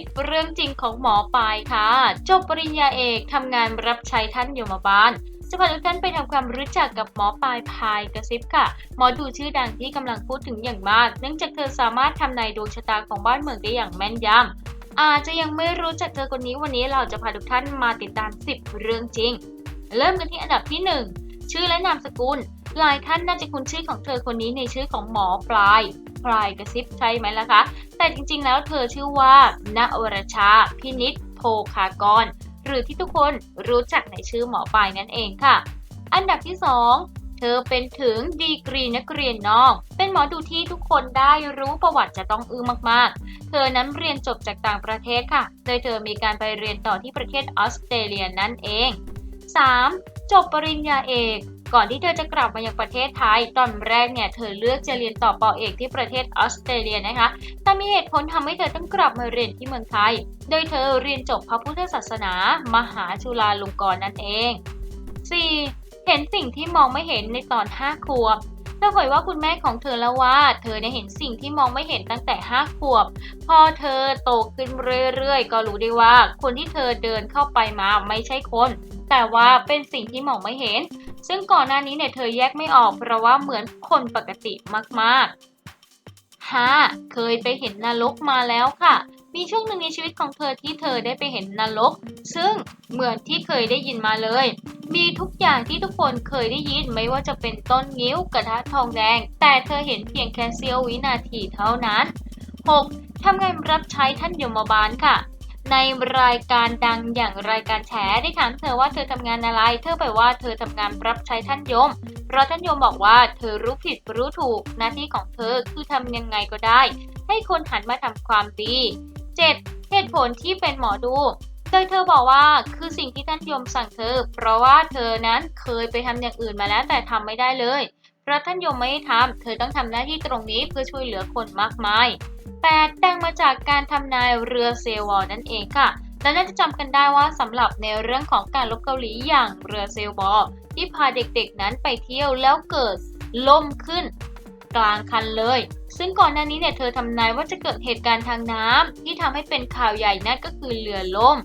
10เรื่องจริงของหมอปลายค่ะ จบปริญญาเอกทำงานรับใช้ท่านยมบาลจะพาทุกท่านไปทำความรู้จักกับหมอปลายพายกระซิบค่ะ หมอดูชื่อดังที่กำลังพูดถึงอย่างมาก เนื่องจากเธอสามารถทำนายดวงชะตาของบ้านเมืองได้อย่างแม่นยำอาจจะยังไม่รู้จักเธอคนนี้วันนี้เราจะพาทุกท่านมาติดตาม 10 เรื่องจริง เริ่มกันที่อันดับที่ 1 ชื่อและนามสกุล หลายท่านน่าจะคุ้นชื่อของเธอคนนี้ในชื่อของหมอปลายปลายกระซิบใช่ไหมล่ะคะ แต่จริงๆ แล้วเธอชื่อว่าณวรชา พินิษโพคากร หรือที่ทุกคนรู้จักในชื่อหมอปลายนั่นเองค่ะ อันดับที่ 2 เธอเป็นถึงดีกรีนักเรียนนอก เป็นหมอดูที่ทุกคนได้รู้ประวัติจะต้องอื้อมากๆ เธอนั้นเรียนจบจากต่างประเทศค่ะ โดยเธอมีการไปเรียนต่อที่ประเทศออสเตรเลียนั่นเอง 3. จบปริญญาเอก ก่อนที่เธอจะกลับมายังประเทศไทย ตอนแรกเนี่ยเธอเลือกจะเรียนต่อปอเอกที่ประเทศออสเตรเลียนะคะ แต่มีเหตุผลทำให้เธอต้องกลับมาเรียนที่เมืองไทย โดยเธอเรียนจบพระพุทธศาสนา มหาจุฬาลงกรณ์นั่นเอง 4. เห็นสิ่งที่มองไม่เห็นในตอน5ขวบเธอเผยว่าคุณแม่ของเธอแล้วว่า เธอได้เห็นสิ่งที่มองไม่เห็นตั้งแต่ 5 ขวบ พอเธอโตขึ้นเรื่อยๆ ก็รู้ได้ว่า คนที่เธอเดินเข้าไปมาไม่ใช่คน แต่ว่าเป็นสิ่งที่มองไม่เห็น ซึ่งก่อนหน้านี้เนี่ยเธอแยกไม่ออก เพราะว่าเหมือนคนปกติมากๆ 5. เคยไปเห็นนรกมาแล้วค่ะ มีช่วงหนึ่งในชีวิตของเธอที่เธอได้ไปเห็นนรก ซึ่งเหมือนที่เคยได้ยินมาเลย มีทุกอย่างที่ทุกคนเคยได้ยินไม่ว่าจะเป็นต้นงิ้วกระทะทองแดง แต่เธอเห็นเพียงแค่เสี้ยววินาทีเท่านั้น 6. ทำงานรับใช้ท่านยมบาลค่ะ ในรายการดังอย่างรายการแฉได้ถามเธอว่าเธอทำงานอะไร เธอไปว่าเธอทำงานรับใช้ท่านยม เพราะท่านยมบอกว่าเธอรู้ผิดรู้ถูกหน้าที่ของเธอคือทำยังไงก็ได้ ให้คนหันมาทำความดี 7. เหตุผลที่เป็นหมอดูโดยเธอบอกว่าคือสิ่งที่ท่านยมสั่งเธอ เพราะว่าเธอนั้นเคยไปทำอย่างอื่นมาแล้วแต่ทำไม่ได้เลย ราะท่านยมไม่ให้ทำเธอต้องทำหน้าที่ตรงนี้เพื่อช่วยเหลือคนมากมาย 8. ดังมาจากการทำนายเรือเซวอลนั่นเองค่ะและน่าจะจำกันได้ว่าสำหรับในเรื่องของการลบเกาหลีอย่างเรือเซลบอลที่พาเด็กๆนั้นไปเที่ยวแล้วเกิดล่มขึ้นกลางคันเลย ซึ่งก่อนหน้านี้เนี่ยเธอทำนายว่าจะเกิดเหตุการณ์ทางน้ำที่ทำให้เป็นข่าวใหญ่นั่นก็คือเรือล่ม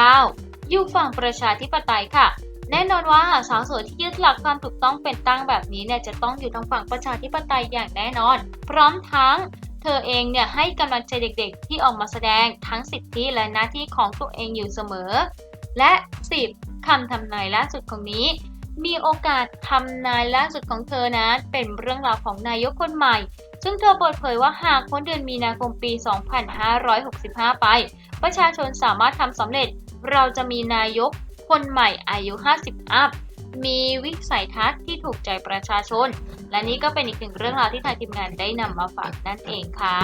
9. อยู่ฝั่งประชาธิปไตยค่ะ แน่นอนว่าสาวสวยที่ยึดหลักความถูกต้องเป็นตั้งแบบนี้เนี่ยจะต้องอยู่ทางฝั่งประชาธิปไตยอย่างแน่นอน พร้อมทั้งเธอเองเนี่ยให้กำลังใจเด็กๆ ที่ออกมาแสดงทั้งสิทธิและหน้าที่ของตัวเองอยู่เสมอ และ 10. คำทำนายล่าสุดของนี้ มีโอกาสทำนายล่าสุดของเธอนั้นเป็นเรื่องราวของนายกคนใหม่ ซึ่งเธอเปิดเผยว่าหากพ้นเดือนมีนาคมปี 2565 ไป ประชาชนสามารถทำสำเร็จ เราจะมีนายก คนใหม่อายุ 50 อัพ มีวิสัยทัศน์ที่ถูกใจประชาชน และนี่ก็เป็นอีกหนึ่งเรื่องราวที่ทางทีมงานได้นำมาฝากนั่นเองค่ะ